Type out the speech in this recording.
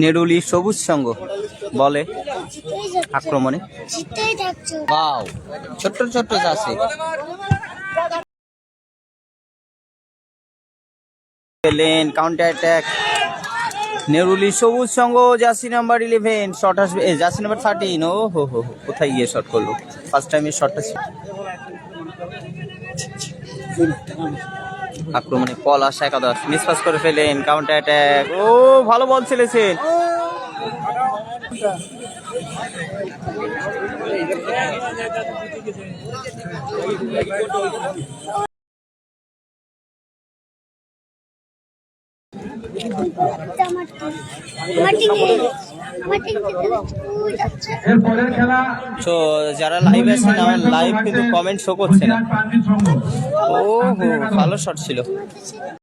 নেরুলি সবুজ সঙ্গ বলে আক্রমণে। বাও ছোট্ট ছোট্ট চাষি। পেলেন কাউন্টার অ্যাটাক নেরুলি সবুজ সঙ্গ জার্সি নাম্বার ইলেভেন শট আসবে। জার্সি নাম্বার থার্টিন ও হো হো হো, কোথায় গিয়ে শট করল? ফার্স্ট টাইম শটটা ছিল আক্রমণে পল আসা একাদশ মিসপাস করে ফেলেন কাউন্টার অ্যাটাক ও ভালো বল ছেলেছেন তো যারা লাইভ আছেন আমার লাইভ কিন্তু কমেন্ট শো করছে না। ও হো ভালো শট ছিল।